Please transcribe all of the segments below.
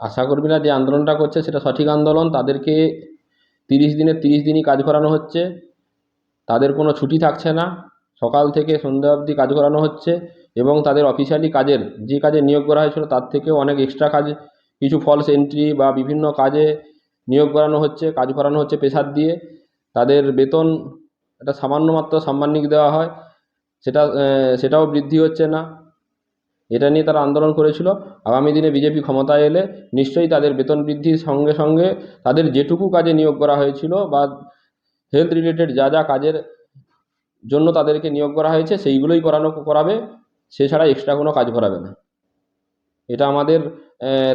আশাকর্মীরা যে আন্দোলনটা করছে, সেটা সঠিক আন্দোলন। তাদেরকে তিরিশ দিনের তিরিশ দিনই কাজ করানো হচ্ছে। তাদের কোনো ছুটি থাকছে না। সকাল থেকে সন্ধ্যা অবধি কাজ করানো হচ্ছে এবং তাদের অফিসিয়ালি কাজের, যে কাজে নিয়োগ করা হয়েছিল তার থেকেও অনেক এক্সট্রা কাজ, কিছু ফলস এন্ট্রি বা বিভিন্ন কাজে নিয়োগ করানো হচ্ছে, কাজ করানো হচ্ছে প্রেশার দিয়ে। তাদের বেতন, একটা সামান্য মাত্র সাম্মানিক দেওয়া হয়। সেটা সেটাও বৃদ্ধি হচ্ছে না। এটা নিয়ে তারা আন্দোলন করেছিল। আগামী দিনে বিজেপি ক্ষমতায় এলে নিশ্চয়ই তাদের বেতন বৃদ্ধির সঙ্গে সঙ্গে তাদের যেটুকু কাজে নিয়োগ করা হয়েছিল বা হেলথ রিলেটেড যা যা কাজের জন্য তাদেরকে নিয়োগ করা হয়েছে সেইগুলোই করানো করাবে। সে ছাড়া এক্সট্রা কোনো কাজ করাবে না। এটা আমাদের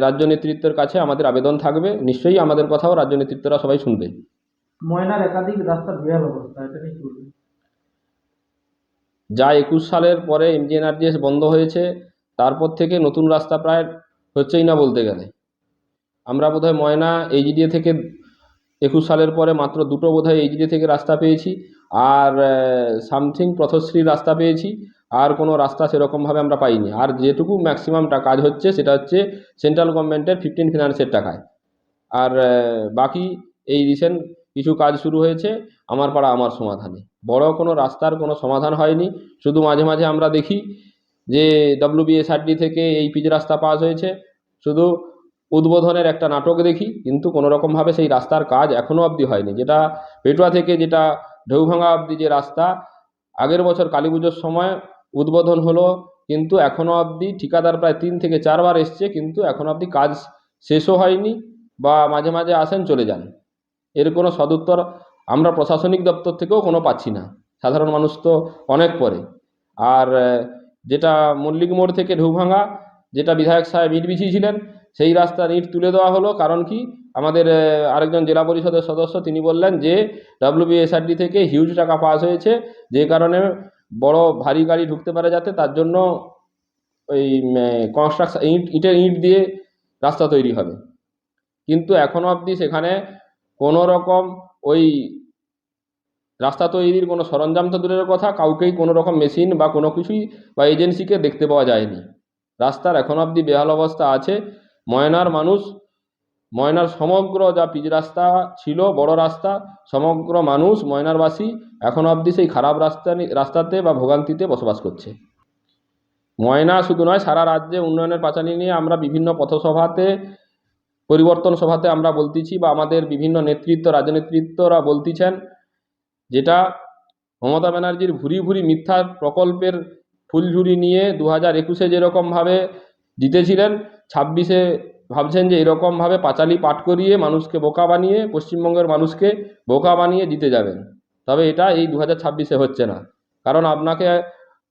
রাজ্য নেতৃত্বের কাছে আমাদের আবেদন থাকবে। নিশ্চয়ই আমাদের কথাও রাজ্য নেতৃত্বরা সবাই শুনবে। ময়নার একাধিক বিহাল অবস্থা এটা নিয়ে যা একুশ সালের পরে এমজিএনআরজিএস বন্ধ হয়েছে তারপর থেকে নতুন রাস্তা প্রায় হচ্ছেই না বলতে গেলে। আমরা বোধহয় ময়না এইচডিএ থেকে একুশ সালের পরে মাত্র দুটো বোধহয় এইচডিএ থেকে রাস্তা পেয়েছি আর সামথিং পথশ্রী রাস্তা পেয়েছি। আর কোনো রাস্তা সেরকমভাবে আমরা পাইনি। আর যেটুকু ম্যাক্সিমামটা কাজ হচ্ছে সেটা হচ্ছে সেন্ট্রাল গভর্নমেন্টের ফিফটিন ফিনান্সের টাকায়। আর বাকি এই রিসেন্ট কিছু কাজ শুরু হয়েছে, আমার পাড়া আমার সমাধানে। বড় কোনো রাস্তার কোনো সমাধান হয়নি। শুধু মাঝে মাঝে আমরা দেখি যে ডব্লিউবিএসআরডি থেকে এই পিচ রাস্তা পাস হয়েছে। শুধু উদ্বোধনের একটা নাটক দেখি, কিন্তু কোনো রকমভাবে সেই রাস্তার কাজ এখনও অবধি হয়নি। যেটা পেটুয়া থেকে যেটা ঢেউভাঙা অবধি যে রাস্তা, আগের বছর কালী পুজোর সময় উদ্বোধন হলো, কিন্তু এখনও অবধি ঠিকাদার প্রায় তিন থেকে চারবার এসছে, কিন্তু এখনও অবধি কাজ শেষও হয়নি বা মাঝে মাঝে আসেন, চলে যান। এর কোনো সদুত্তর আমরা প্রশাসনিক দপ্তর থেকেও কোনো পাচ্ছি না। সাধারণ মানুষ তো অনেক পরে। আর যেটা মল্লিক মোড় থেকে ঢেউভাঙা যেটা বিধায়ক সাহেব ইট বিছিয়েছিলেন, সেই রাস্তার ইট তুলে দেওয়া হলো। কারণ কি? আমাদের আরেকজন জেলা পরিষদের সদস্য, তিনি বললেন যে ডাব্লিউবিএসআরডি থেকে হিউজ টাকা পাস হয়েছে। যে কারণে বড় ভারী গাড়ি ঢুকতে পারে যাতে, তার জন্য ওই কনস্ট্রাকশন ইট, ইটের ইট দিয়ে রাস্তা তৈরি হবে। কিন্তু এখনও অবধি সেখানে কোনো রকম ওই রাস্তা তৈরির কোনো সরঞ্জাম তো দূরের কথা, কাউকেই কোনো রকম মেশিন বা কোনো কিছুই বা এজেন্সিকে দেখতে পাওয়া যায়নি। রাস্তার এখন অবধি বেহাল অবস্থা আছে। ময়নার মানুষ, ময়নার সমগ্র যা পিচ রাস্তা ছিল, বড় রাস্তা, সমগ্র মানুষ ময়নারবাসী এখন অবধি সেই খারাপ রাস্তা রাস্তাতে বা ভোগান্তিতে বসবাস করছে। ময়না শুধু নয়, সারা রাজ্যে উন্নয়নের পাঁচালী নিয়ে আমরা বিভিন্ন পথসভাতে, পরিবর্তন সভাতে আমরা বলতেছি বা আমাদের বিভিন্ন নেতৃত্ব রাজ্য নেতৃত্বরা বলতেছেন যেটা মমতা ব্যানার্জির ভুরি ভুরি মিথ্যা প্রকল্পের ফুলঝুরি নিয়ে দু হাজার একুশে যেরকমভাবে জিতেছিলেন, ছাব্বিশে ভাবছেন যে এরকমভাবে পাঁচালি পাঠ করিয়ে মানুষকে বোকা বানিয়ে, পশ্চিমবঙ্গের মানুষকে বোকা বানিয়ে জিতে যাবেন। তবে এটা এই দু হাজার ছাব্বিশে হচ্ছে না। কারণ আপনাকে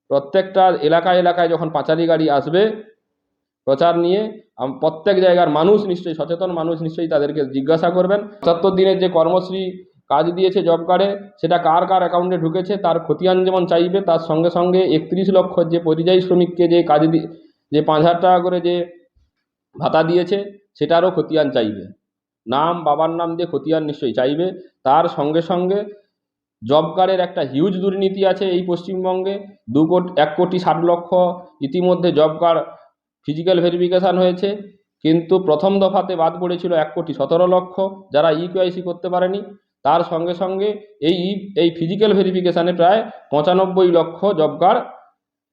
প্রত্যেকটা এলাকায় এলাকায় যখন পাঁচালি গাড়ি আসবে, প্রচার নিয়ে প্রত্যেক জায়গার মানুষ নিশ্চয়ই, সচেতন মানুষ নিশ্চয়ই তাদেরকে জিজ্ঞাসা করবেন। পঁচাত্তর দিনের যে কর্মশ্রী কাজ দিয়েছে জব কার্ডে, সেটা কার কার অ্যাকাউন্টে ঢুকেছে, তার খতিয়ান যেমন চাইবে, তার সঙ্গে সঙ্গে একত্রিশ লক্ষ যে পরিযায়ী শ্রমিককে যে কাজ দিয়ে যে পাঁচ হাজার টাকা করে যে ভাতা দিয়েছে, সেটারও খতিয়ান চাইবে। নাম, বাবার নাম দিয়ে খতিয়ান নিশ্চয়ই চাইবে। তার সঙ্গে সঙ্গে জব কার্ডের একটা হিউজ দুর্নীতি আছে এই পশ্চিমবঙ্গে। দু কোটি, এক কোটি ষাট লক্ষ ইতিমধ্যে জব কার্ড ফিজিক্যাল ভেরিফিকেশান হয়েছে। কিন্তু প্রথম দফাতে বাদ পড়েছিল এক কোটি সতেরো লক্ষ, যারা ইকেআইসি করতে পারেনি। তার সঙ্গে সঙ্গে এই এই ফিজিক্যাল ভেরিফিকেশানে প্রায় পঁচানব্বই লক্ষ জব কার্ড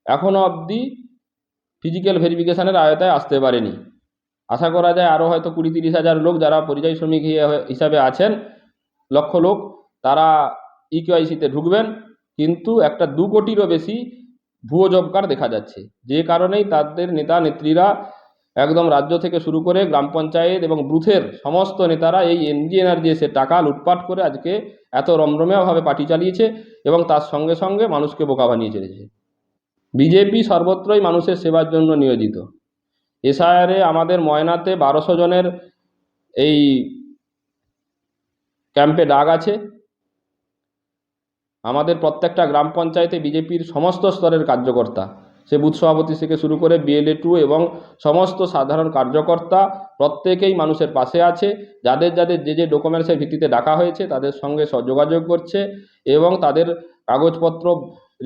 এখনও অবধি ফিজিক্যাল ভেরিফিকেশানের আয়তায় আসতে পারেনি। আশা করা যায় আরও হয়তো কুড়ি তিরিশ হাজার লোক যারা পরিযায়ী শ্রমিক হিসাবে আছেন, লক্ষ লোক, তারা ইকেআইসিতে ঢুকবেন, কিন্তু একটা দু কোটিরও বেশি ভুয়ো জব কার্ড দেখা যাচ্ছে। যে কারণেই তাদের নেতা, নেত্রীরা একদম রাজ্য থেকে শুরু করে গ্রাম পঞ্চায়েত এবং বুথের সমস্ত নেতারা এই এনজিএনআরজিএসের টাকা লুটপাট করে আজকে এত রমরমিয়াভাবে পার্টি চালিয়েছে এবং তার সঙ্গে সঙ্গে মানুষকে বোকা বানিয়ে চলেছে। বিজেপি সর্বত্রই মানুষের সেবার জন্য নিয়োজিত। এসআইআরে আমাদের ময়নাতে বারোশো জনের এই ক্যাম্পে ডাক আছে। আমাদের প্রত্যেকটা গ্রাম পঞ্চায়েতে বিজেপির সমস্ত স্তরের কার্যকর্তা সে বুথ সভাপতি থেকে শুরু করে বিএলএ টু এবং সমস্ত সাধারণ কার্যকর্তা প্রত্যেকেই মানুষের পাশে আছে। যাদের যাদের যে যে ডকুমেন্টসের ভিত্তিতে ডাকা হয়েছে তাদের সঙ্গে যোগাযোগ করছে এবং তাদের কাগজপত্র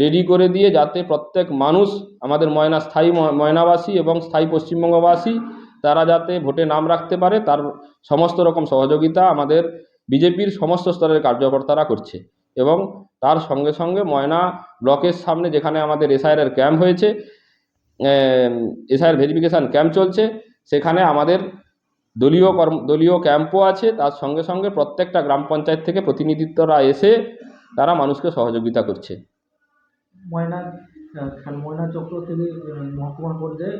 রেডি করে দিয়ে যাতে প্রত্যেক মানুষ, আমাদের ময়না স্থায়ী ময়নাবাসী এবং স্থায়ী পশ্চিমবঙ্গবাসী, তারা যাতে ভোটে নাম রাখতে পারে, তার সমস্ত রকম সহযোগিতা আমাদের বিজেপির সমস্ত স্তরের কার্যকর্তারা করছে। এবং তার সঙ্গে সঙ্গে ময়না ব্লকের সামনে যেখানে আমাদের এসআইআর ক্যাম্প হয়েছে এসআইআর ভেরিফিকেশান ক্যাম্প চলছে সেখানে আমাদের দলীয় কর্ম দলীয় ক্যাম্পও আছে। তার সঙ্গে সঙ্গে প্রত্যেকটা গ্রাম পঞ্চায়েত থেকে প্রতিনিধিত্বরা এসে তারা মানুষকে সহযোগিতা করছে। ময়না ময়না চক্র থেকে আহ, মহকুমা পর্যায়ে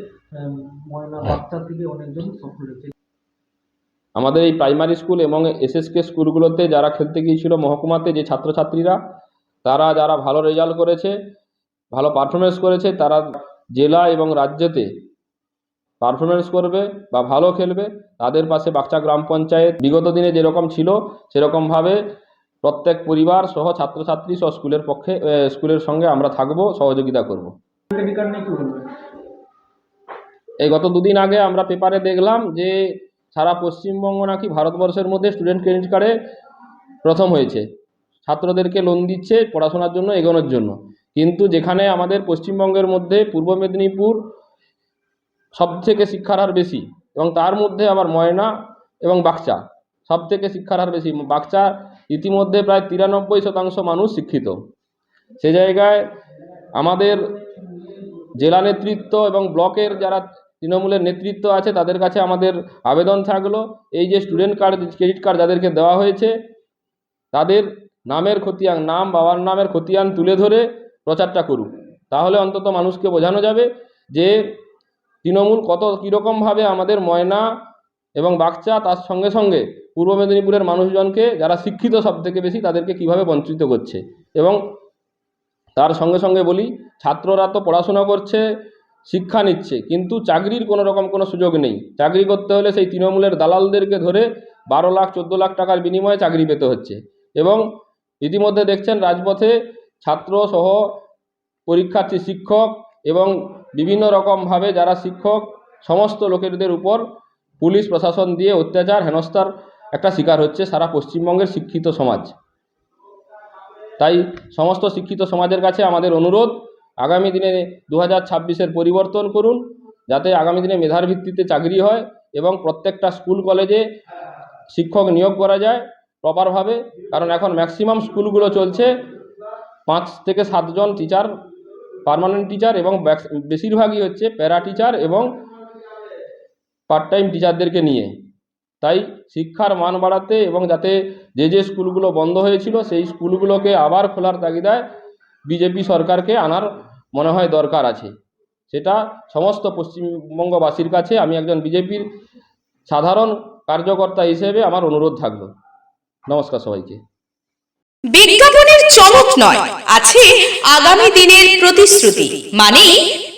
ময়না বাচ্চা থেকে অনেকজন সফল হয়েছে। আমাদের এই প্রাইমারি স্কুল এবং এসএসকে স্কুলগুলোতে যারা খেলতে গিয়েছিল মহকুমাতে যে ছাত্রছাত্রীরা, তারা যারা ভালো রেজাল্ট করেছে, ভালো পারফরমেন্স করেছে, তারা জেলা এবং রাজ্যতে পারফরমেন্স করবে বা ভালো খেলবে। তাদের পাশে বাচ্চা গ্রাম পঞ্চায়েত বিগত দিনে যেরকম ছিল, সেরকমভাবে প্রত্যেক পরিবার সহ ছাত্রছাত্রী সহ স্কুলের পক্ষে স্কুলের সঙ্গে আমরা থাকব, সহযোগিতা করব। এই গত দুদিন আগে আমরা পেপারে দেখলাম যে সারা পশ্চিমবঙ্গ নাকি ভারতবর্ষের মধ্যে স্টুডেন্ট ক্রেডিট কার্ডে প্রথম হয়েছে। ছাত্রদেরকে লোন দিচ্ছে পড়াশোনার জন্য, এগোনোর জন্য। কিন্তু যেখানে আমাদের পশ্চিমবঙ্গের মধ্যে পূর্ব মেদিনীপুর সব থেকে শিক্ষার হার বেশি এবং তার মধ্যে আবার ময়না এবং বাগচা সব থেকে শিক্ষার হার বেশি। বাগচা ইতিমধ্যে প্রায় তিরানব্বই শতাংশ মানুষ শিক্ষিত। সে জায়গায় আমাদের জেলা নেতৃত্ব এবং ব্লকের যারা তৃণমূলের নেতৃত্ব আছে, তাদের কাছে আমাদের আবেদন থাকল। এই যে স্টুডেন্ট কার্ড ক্রেডিট কার্ড যাদেরকে দেওয়া হয়েছে, তাদের নামের খতিয়ান, নাম, বাবার নামের খতিয়ান তুলে ধরে প্রচারটা করুক। তাহলে অন্তত মানুষকে বোঝানো যাবে যে তৃণমূল কত কীরকমভাবে আমাদের ময়না এবং বাগচা, তার সঙ্গে সঙ্গে পূর্ব মেদিনীপুরের মানুষজনকে, যারা শিক্ষিত সব থেকে বেশি, তাদেরকে কীভাবে বঞ্চিত করছে। এবং তার সঙ্গে সঙ্গে বলি, ছাত্ররা তো পড়াশোনা করছে শিক্ষা নিচ্ছে, কিন্তু চাকরির কোনো রকম কোনো সুযোগ নেই। চাকরি করতে হলে সেই তৃণমূলের দালালদেরকে ধরে বারো লাখ, চোদ্দ লাখ টাকার বিনিময়ে চাকরি পেতে হচ্ছে। এবং ইতিমধ্যে দেখছেন রাজপথে ছাত্র সহ পরীক্ষার্থী শিক্ষক এবং বিভিন্ন রকমভাবে যারা শিক্ষক, সমস্ত লোকেদের উপর পুলিশ, প্রশাসন দিয়ে অত্যাচার, হেনস্থার একটা শিকার হচ্ছে সারা পশ্চিমবঙ্গের শিক্ষিত সমাজ। তাই সমস্ত শিক্ষিত সমাজের কাছে আমাদের অনুরোধ আগামী দিনে দু হাজার পরিবর্তন করুন, যাতে আগামী দিনে মেধার ভিত্তিতে চাকরি হয় এবং প্রত্যেকটা স্কুল কলেজে শিক্ষক নিয়োগ করা যায় প্রপারভাবে কারণ এখন ম্যাক্সিমাম স্কুলগুলো চলছে পাঁচ থেকে সাতজন টিচার পার্মানেন্ট টিচার এবং বেশিরভাগই হচ্ছে প্যারা টিচার এবং পার্ট টাইম টিচারদেরকে নিয়ে। তাই শিক্ষার মান বাড়াতে এবং যাতে যে যে স্কুলগুলো বন্ধ হয়েছিল, সেই স্কুলগুলোকে আবার খোলার তাগিদায় বিজেপি সরকারকে আনার মনে হয় দরকার আছে। সেটা সমস্ত পশ্চিমবঙ্গবাসীর কাছে আমি একজন বিজেপির সাধারণ কার্যকর্তা হিসেবে আমার অনুরোধ থাকল। নমস্কার সবাইকে। বিজ্ঞাপনের চমক নয়, আছে আগামী দিনের প্রতিশ্রুতি মানে